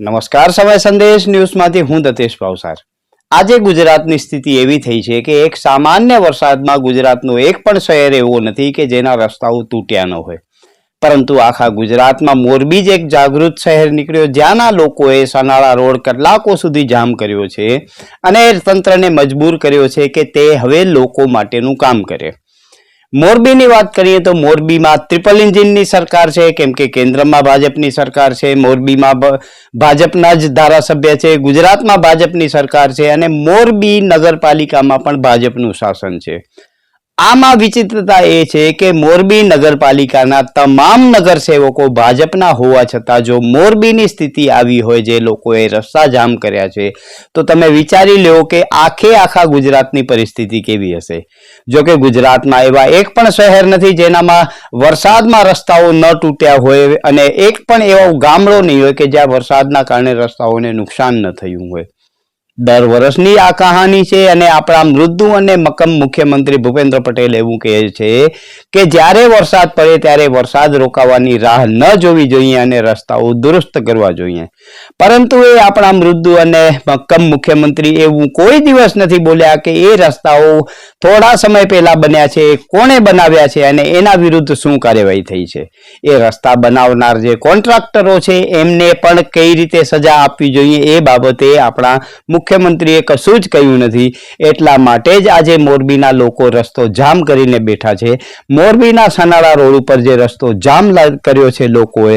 નમસ્કાર, સમય સંદેશ ન્યૂઝમાંથી હું દતેશ ભાવસાર. આજે ગુજરાતની સ્થિતિ એવી થઈ છે કે એક સામાન્ય વરસાદમાં ગુજરાતનું એક પણ શહેર એવો નથી કે જેના રસ્તાઓ તૂટ્યા ન હોય. પરંતુ આખા ગુજરાતમાં મોરબી જ એક જાગૃત શહેર નીકળ્યો. જ્યાંના લોકોએ સનાળા રોડ કલાકો સુધી જામ કર્યો છે અને તંત્રને મજબૂર કર્યો છે કે તે હવે લોકો માટેનું કામ કરે. મોરબીની વાત કરીએ તો મોરબીમાં ટ્રિપલ ઇન્જિનની સરકાર છે, કેમ કે કેન્દ્રમાં ભાજપની સરકાર છે, મોરબીમાં ભાજપના જ ધારાસભ્ય છે, ગુજરાતમાં ભાજપની સરકાર છે અને મોરબી નગરપાલિકામાં પણ ભાજપનું શાસન છે. આમાં વિચિત્રતા એ છે કે મોરબી નગરપાલિકાના તમામ નગરસેવકો ભાજપના હોવા છતાં જો મોરબીની સ્થિતિ આવી હોય જે લોકોએ રસ્તા જામ કર્યા છે, તો તમે વિચારી લો કે આખે આખા ગુજરાતની પરિસ્થિતિ કેવી હશે. જો કે ગુજરાતમાં એવા એક પણ શહેર નથી જેનામાં વરસાદમાં રસ્તાઓ ન તૂટ્યા હોય અને એક પણ એવો ગામડો નહીં હોય કે જ્યાં વરસાદના કારણે રસ્તાઓને નુકસાન ન થયું હોય. દર વર્ષની આ કહાની છે અને આપણા મૃદુ અને મક્કમ મુખ્યમંત્રી ભૂપેન્દ્ર પટેલ એવું કહે છે કે જ્યારે વરસાદ પડે ત્યારે વરસાદ રોકાવાની રાહ ન જોવી જોઈએ અને રસ્તાઓ દુરસ્ત કરવા જોઈએ. પરંતુ એ આપણા મૃદુ અને મક્કમ મુખ્યમંત્રી એવું કોઈ દિવસ નથી બોલ્યા કે એ રસ્તાઓ થોડા સમય પહેલા બન્યા છે, કોણે બનાવ્યા છે અને એના વિરુદ્ધ શું કાર્યવાહી થઈ છે. એ રસ્તા બનાવનાર જે કોન્ટ્રાક્ટરો છે એમને પણ કઈ રીતે સજા આપવી જોઈએ એ બાબતે આપણા મુખ્યમંત્રીએ કશું જ કહ્યું નથી. એટલા માટે જ આજે મોરબીના લોકો રસ્તો જામ કરીને બેઠા છે. મોરબીના સનાળા રોડ ઉપર જે રસ્તો જામ કર્યો છે લોકોએ,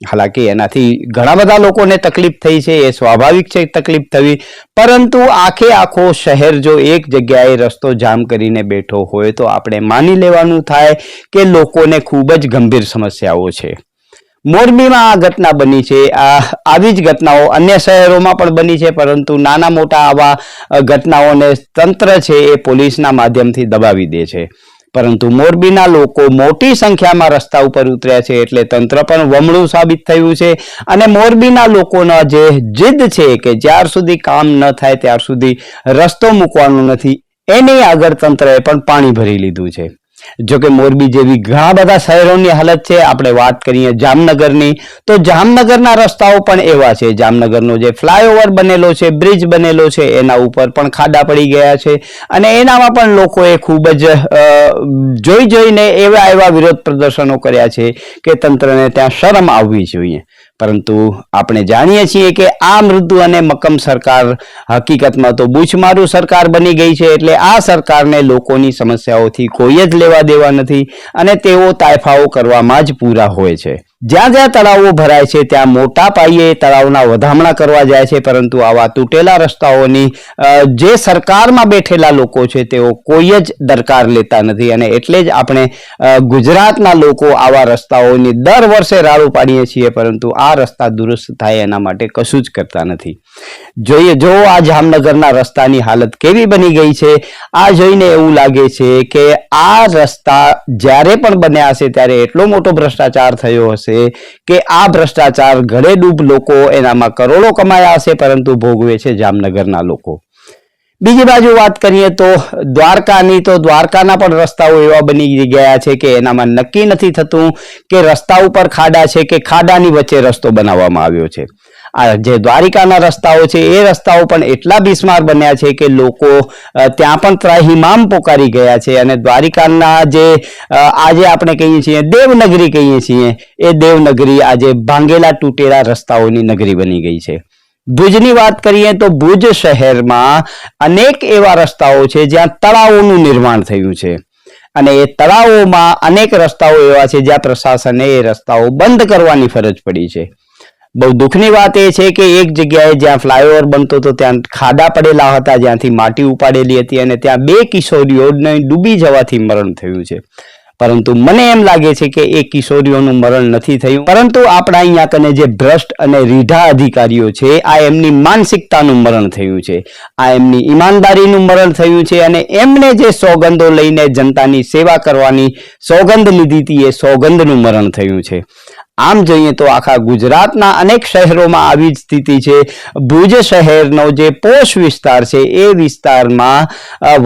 હાલાકી એનાથી ઘણા બધા લોકોને તકલીફ થઈ છે, એ સ્વાભાવિક છે તકલીફ થવી. પરંતુ આખે આખો શહેર જો એક જગ્યાએ રસ્તો જામ કરીને બેઠો હોય તો આપણે માની લેવાનું થાય કે લોકોને ખૂબ જ ગંભીર સમસ્યાઓ છે. મોરબીમાં આ ઘટના બની છે. આ, આવી જ ઘટનાઓ અન્ય શહેરોમાં પણ બની છે, પરંતુ નાના મોટા આવા ઘટનાઓને તંત્ર છે એ પોલીસના માધ્યમથી દબાવી દે છે. પરંતુ મોરબીના લોકો મોટી સંખ્યામાં રસ્તા ઉપર ઉતર્યા છે એટલે તંત્ર પણ વમણું સાબિત થયું છે. અને મોરબીના લોકોના જે જીદ છે કે જ્યાર સુધી કામ ન થાય, ત્યાર સુધી રસ્તો મૂકવાનો નથી, એની આગળ તંત્રએ પણ પાણી ભરી લીધું છે. જો કે મોરબી જેવી ઘણા બધા શહેરોની હાલત છે, આપણે વાત કરીએ જામનગરની, તો જામનગરના રસ્તાઓ પણ એવા છે. જામનગરનો જે ફ્લાયઓવર બનેલો છે, બ્રિજ બનેલો છે, એના ઉપર પણ ખાડા પડી ગયા છે અને એનામાં પણ લોકોએ ખૂબ જ જોઈ જોઈને એવા એવા વિરોધ પ્રદર્શનો કર્યા છે કે તંત્રને ત્યાં શરમ આવવી જોઈએ. પરંતુ આપણે જાણીએ છીએ કે આ મૃદુ અને મક્કમ સરકાર હકીકતમાં તો બૂછમારું સરકાર બની ગઈ છે એટલે આ સરકારને લોકોની સમસ્યાઓથી કોઈ જ લેવા દેવા નથી અને તેઓ તાયફાઓ કરવામાં જ પૂરા હોય છે. જ્યાં જ્યાં તળાવો ભરાય છે, ત્યાં મોટા પાયે તળાવના વધામણા કરવા જાય છે, પરંતુ આવા તૂટેલા રસ્તાઓની જે સરકારમાં બેઠેલા લોકો છે, તેઓ કોઈ જ દરકાર લેતા નથી. અને એટલે જ આપણે ગુજરાતના લોકો આવા રસ્તાઓની દર વર્ષે રાડું પાડીએ છીએ, પરંતુ આ રસ્તા દુરસ્ત થાય એના માટે કશું જ કરતા નથી. જોઈએ, જો આ જામનગરના રસ્તાની હાલત કેવી બની ગઈ છે, આ જોઈને એવું લાગે છે કે આ રસ્તા જ્યારે પણ બન્યા હશે, ત્યારે એટલો મોટો ભ્રષ્ટાચાર થયો હશે કે આ ભ્રષ્ટાચાર ઘરે ડૂબ લોકો એનામાં કરોડો કમાયા હશે, પરંતુ ભોગવે છે જામનગરના લોકો. બીજી બાજુ વાત કરીએ તો દ્વારકાની, તો દ્વારકાના પણ રસ્તાઓ એવા બની ગયા છે કે એનામાં નક્કી નથી થતું કે રસ્તા ઉપર ખાડા છે કે ખાડાની વચ્ચે રસ્તો બનાવવામાં આવ્યો છે. આ જે દ્વારિકાના રસ્તાઓ છે, એ રસ્તાઓ પણ એટલા બિસ્માર બન્યા છે કે લોકો ત્યાં પણ ત્રાહિમામ પોકારી ગયા છે અને દ્વારિકાના જે આજે આપણે કહીએ છીએ, દેવનગરી કહીએ છીએ, એ દેવનગરી આજે ભાંગેલા તૂટેલા રસ્તાઓની નગરી બની ગઈ છે. ભુજની વાત કરીએ તો ભુજ શહેરમાં અનેક એવા રસ્તાઓ છે જ્યાં તળાવોનું નિર્માણ થયું છે. અને એ તળાવોમાં અનેક રસ્તાઓ એવા છે જ્યાં પ્રશાસને એ રસ્તાઓ બંધ કરવાની ફરજ પડી છે. બહુ દુઃખની વાત એ છે કે એક જગ્યાએ જ્યાં ફ્લાયઓવર બનતો હતો ત્યાં ખાડા પડેલા હતા જ્યાંથી માટી ઉપાડેલી હતી અને ત્યાં બે કિશોરીઓને ડૂબી જવાથી મરણ થયું છે. પરંતુ મને એમ લાગે છે કે એ કિશોરીઓનું મરણ નથી થયું. પરંતુ આપણા અહીંયા કને જે ભ્રષ્ટ અને રીઢા અધિકારીઓ છે, આ એમની માનસિકતાનું મરણ થયું છે. આ એમની ઈમાનદારીનું મરણ થયું છે અને એમને જે સોગંદો લઈને જનતાની સેવા કરવાની સોગંદ લીધી હતી એ સોગંદનું મરણ થયું છે. આમ જોઈએ તો આખા ગુજરાતના અનેક શહેરોમાં આવી જ સ્થિતિ છે. ભુજ શહેરનો જે પોષ વિસ્તાર છે, એ વિસ્તારમાં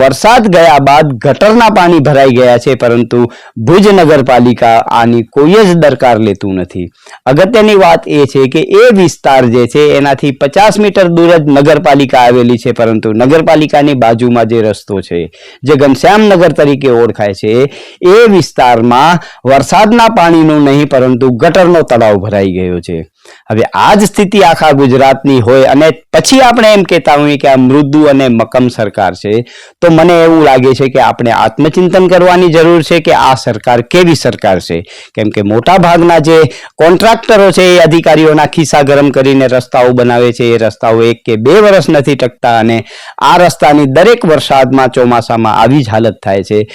વરસાદ ગયા બાદ ગટરના પાણી ભરાઈ ગયા છે, પરંતુ ભુજ નગરપાલિકા આની કોઈ જ દરકાર લેતું નથી. અગત્યની વાત એ છે કે એ વિસ્તાર જે છે, એનાથી પચાસ મીટર દૂર જ નગરપાલિકા આવેલી છે, પરંતુ નગરપાલિકાની બાજુમાં જે રસ્તો છે, જે ઘનશ્યામનગર તરીકે ઓળખાય છે, એ વિસ્તારમાં વરસાદના પાણીનું નહીં, પરંતુ ગટરનો તળાવ ભરાઈ ગયો છે. હવે આ જ સ્થિતિ આખા ગુજરાતની હોય અને પછી આપણે એમ કહેતા હોઈએ કે આ મૃદુ અને મક્કમ સરકાર છે. તો મને એવું લાગે છે કે આપણે આત્મચિંતન કરવાની જરૂર છે કે આ સરકાર કેવી સરકાર છે? કેમ કે મોટા ભાગના જે કોન્ટ્રાક્ટરો છે એ અધિકારીઓના ખિસ્સા ગરમ કરીને રસ્તાઓ બનાવે છે. એ રસ્તાઓ એક કે બે વર્ષ નથી ટકતા અને આ રસ્તાની દરેક વરસાદમાં ચોમાસામાં આવી જ હાલત થાય છે.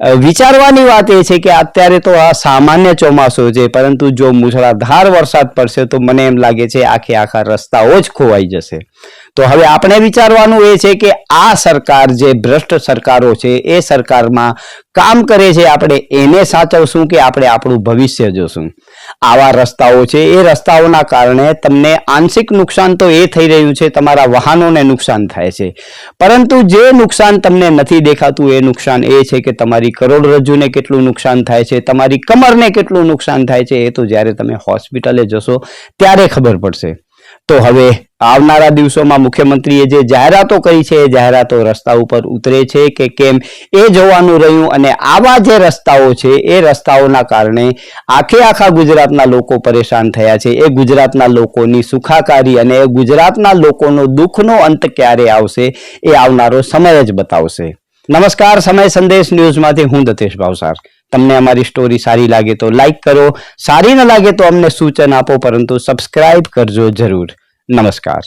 વિચારવાની વાત એ છે કે અત્યારે તો આ સામાન્ય ચોમાસું છે, પરંતુ જો મુસળાધાર વરસાદ પડશે તો મને એમ લાગે છે આખે આખા રસ્તાઓ જ ખોવાઈ જશે. તો હવે આપણે વિચારવાનું એ છે કે આ સરકાર જે ભ્રષ્ટ સરકારો છે, એ સરકારમાં કામ કરે છે, આપણે એને સાચવશું કે આપણે આપણું ભવિષ્ય જોશું? આવા રસ્તાઓ છે, એ રસ્તાઓના કારણે તમને આંશિક નુકસાન તો એ થઈ રહ્યું છે, તમારા વાહનોને નુકસાન થાય છે. પરંતુ જે નુકસાન તમને નથી દેખાતું, એ નુકસાન એ છે કે તમારી કરોડરજ્જુને કેટલું નુકસાન થાય છે, તમારી કમરને કેટલું નુકસાન થાય છે, એ તો જ્યારે તમે હોસ્પિટલે જશો, ત્યારે ખબર પડશે. તો હવે આવનારા દિવસોમાં મુખ્યમંત્રીએ જે જાહેરાતો કરી છે, એ જાહેરાતો રસ્તા ઉપર ઉતરે છે કે કેમ એ જોવાનું રહ્યું અને આવા જે રસ્તાઓ છે, એ રસ્તાઓના કારણે આખે આખા ગુજરાતના લોકો પરેશાન થયા છે. એ ગુજરાતના લોકોની સુખાકારી અને એ ગુજરાતના લોકોનો દુઃખનો અંત ક્યારે આવશે, એ આવનારો સમય જ બતાવશે. નમસ્કાર, સમય સંદેશ ન્યૂઝમાંથી હું દતેશ ભાવસાર. તમને અમારી સ્ટોરી સારી લાગે તો લાઈક કરો, સારી ન લાગે તો અમને સૂચન આપો, પરંતુ સબસ્ક્રાઇબ કરજો જરૂર. નમસ્કાર